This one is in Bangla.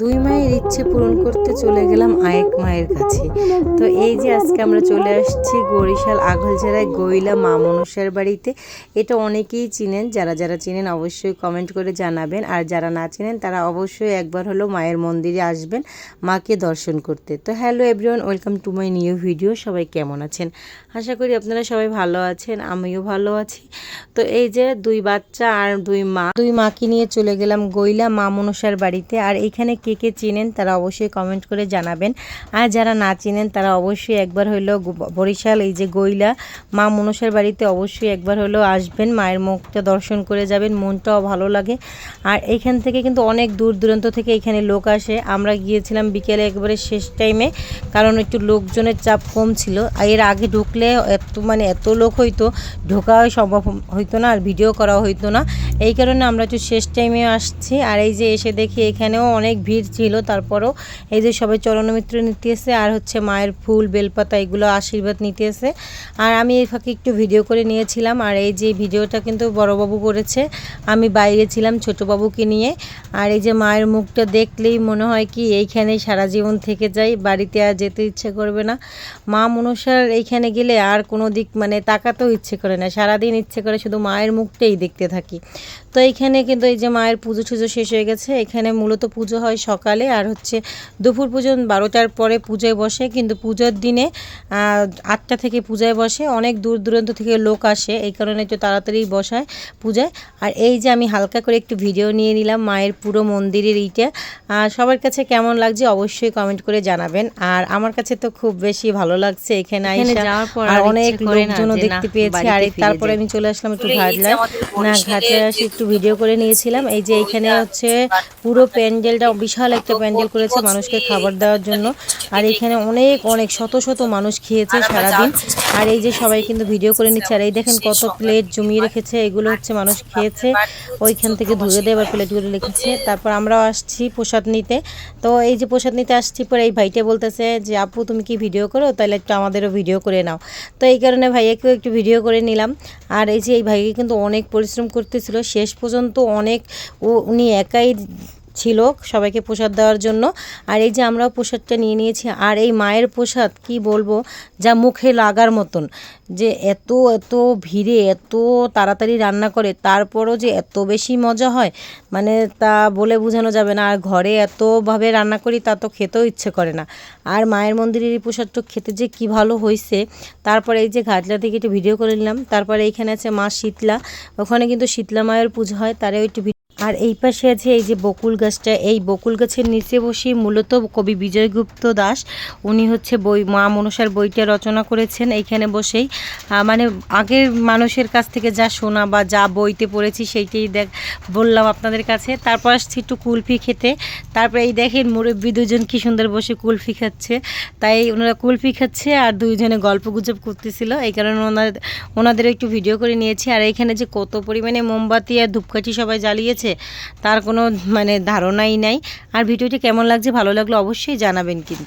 দুই মায়ের ইচ্ছে পূরণ করতে চলে গেলাম আরেক মায়ের কাছে। তো এই যে আজকে আমরা চলে আসছি বরিশাল আগলঝেরায় গইলা মা মনসার বাড়িতে। এটা অনেকেই চিনেন, যারা যারা চিনেন অবশ্যই কমেন্ট করে জানাবেন। আর যারা না চিনেন, তারা অবশ্যই একবার হলো মায়ের মন্দিরে আসবেন, মাকে দর্শন করতে। তো hello everyone welcome to my new video সবাই কেমন আছেন? আশা করি আপনারা সবাই ভালো আছেন, আমিও ভালো আছি। তো এই যে দুই বাচ্চা আর দুই মা, দুই মাকে নিয়ে চলে গেলাম গইলা মা মনসার বাড়িতে। আর এইখানে কে কে চিনেন তারা অবশ্যই কমেন্ট করে জানাবেন। আর যারা না চিনেন তারা অবশ্যই একবার হইল বরিশাল, এই যে গইলা, মা মনসার বাড়িতে অবশ্যই একবার হলো আসবেন। মায়ের মুখটা দর্শন করে যাবেন, মনটাও ভালো লাগে। আর এখান থেকে কিন্তু অনেক দূর দূরান্ত থেকে এখানে লোক আসে। আমরা গিয়েছিলাম বিকেলে একবারে শেষ টাইমে কারণ একটু লোকজনের চাপ কম ছিল। আর এর আগে ঢুকলে এত মানে এত লোক হইতো ঢোকা সম্ভব হইতো না, আর ভিডিও করা হইতো না। এই কারণে আমরা একটু শেষ টাইমে আসছি। আর এই যে এসে দেখি এখানেও অনেক ভিড় ছিল, তারপরও এই যে সবাই চরণমিত্র নিতে এসে আর হচ্ছে মায়ের ফুল, বেলপাতা এগুলো আশীর্বাদ নিতে এসে আর আমি এই ফাঁকে একটু ভিডিও করে নিয়েছিলাম, আর এই যে ভিডিওটা কিন্তু বড়বাবু করেছে, আমি বাইরে ছিলাম ছোটোবাবুকে নিয়ে। আর এই যে মায়ের মুখটা দেখলেই মনে হয় কি, এইখানেই সারা জীবন থেকে যাই, বাড়িতে আর যেতে ইচ্ছে করবে না। মা মনসার এইখানে গেলে আর কোনো দিক মানে তাকাতেও ইচ্ছে করে না, সারাদিন ইচ্ছে করে শুধু মায়ের মুখটাই দেখতে থাকি। তো এইখানে কিন্তু এই যে মায়ের পুজো টুজো শেষ হয়ে গেছে। এখানে মূলত পুজো হয় সকালে আর হচ্ছে দুপুর পুজো বারোটার পরে পুজোয় বসে। কিন্তু পুজোর দিনে আটটা থেকে পূজায় বসে। অনেক দূর দূরান্ত থেকে লোক আসে। এই কারণে একটু তাড়াতাড়ি বসায় পূজায়। আর এই যে আমি হালকা করে একটু ভিডিও নিয়ে নিলাম মায়ের পুরো মন্দিরের এইটা আর সবার কাছে কেমন লাগছে অবশ্যই কমেন্ট করে জানাবেন। আর আমার কাছে তো খুব বেশি ভালো লাগছে এখানে এখানে আর অনেক লোকজনও দেখতে পেয়েছি। আর তারপরে আমি চলে আসলাম একটু আমাদের না ঘাটে একটু ভিডিও করে নিয়েছিলাম। এই যে এখানে হচ্ছে পুরো প্যান্ডেলটা, বিশাল একটা প্যান্ডেল করেছে মানুষকে খাবার দেওয়ার জন্য। আর এখানে অনেক অনেক, শত শত মানুষ খেয়েছে সারাদিন। আর এই যে সবাই কিন্তু ভিডিও করে নিচ্ছে। আর এই দেখেন কত প্লেট জমিয়ে রেখেছে। এগুলো হচ্ছে মানুষ খেয়েছে। ওইখান থেকে ধুয়ে দেওয়ার প্লেটগুলো রেখেছে। তারপর আমরাও আসছি প্রসাদ নিতে। তো এই যে প্রসাদ নিতে আসছি পরে এই ভাইটা বলতেছে যে, আপু, তুমি কি ভিডিও করো? তাহলে একটু আমাদেরও ভিডিও করে নাও। তো এই কারণে ভাইয়াকেও একটু ভিডিও করে নিলাম। আর এই যে এই ভাইকে কিন্তু অনেক পরিশ্রম করতেছিল। শেষ পর্যন্ত অনেক উনি একাই ছিল সবাইকে প্রসাদ দেওয়ার জন্য। আর এই যে আমরাও প্রসাদটা নিয়ে নিয়েছি, আর এই মায়ের প্রসাদ কি বলব, যা মুখে লাগার মতন, যে এত এত ভিড়ে, এত তাড়াতাড়ি রান্না করে, তারপরও যে এত বেশি মজা হয় মানে তা বলে বোঝানো যাবে না। আর ঘরে এতভাবে রান্না করি, তা তো খেতেও ইচ্ছে করে না। আর মায়ের মন্দিরের এই প্রসাদটা খেতে যে কি ভালো হয়েছে তারপরে এই যে ঘাটলা থেকে একটু ভিডিও করে নিলাম। তারপরে এইখানে আছে মা শীতলা, ওখানে কিন্তু শীতলা মায়ের পুজো হয় তারে একটু আর এই পাশে আছে এই যে বকুল গাছটা। এই বকুল গাছের নিচে বসে মূলত কবি বিজয়গুপ্ত দাস, উনি হচ্ছে বই, মা মনসার বইটা রচনা করেছেন। এইখানে বসেই মানে আগের মানুষের কাছ থেকে যা শোনা বা যা বইতে পড়েছি সেইটাই দেখ, বললাম আপনাদের কাছে। তারপর আসছি একটু কুলফি খেতে। তারপরে এই দেখেন মুরব্বী দুজন কি সুন্দর বসে কুলফি খাচ্ছে। তাই ওনারা কুলফি খাচ্ছে আর দুইজনে গল্প গুজব করতেছিল। এই কারণে ওনাদের ওনাদের একটু ভিডিও করে নিয়েছি। আর এখানে যে কত পরিমাণে মোমবাতি আর ধূপকাঠি সবাই জ্বালিয়েছে তার কোনো মানে ধারণাই নাই। আর ভিডিওটি কেমন লাগছে ভালো লাগলে অবশ্যই জানাবেন কিন্তু।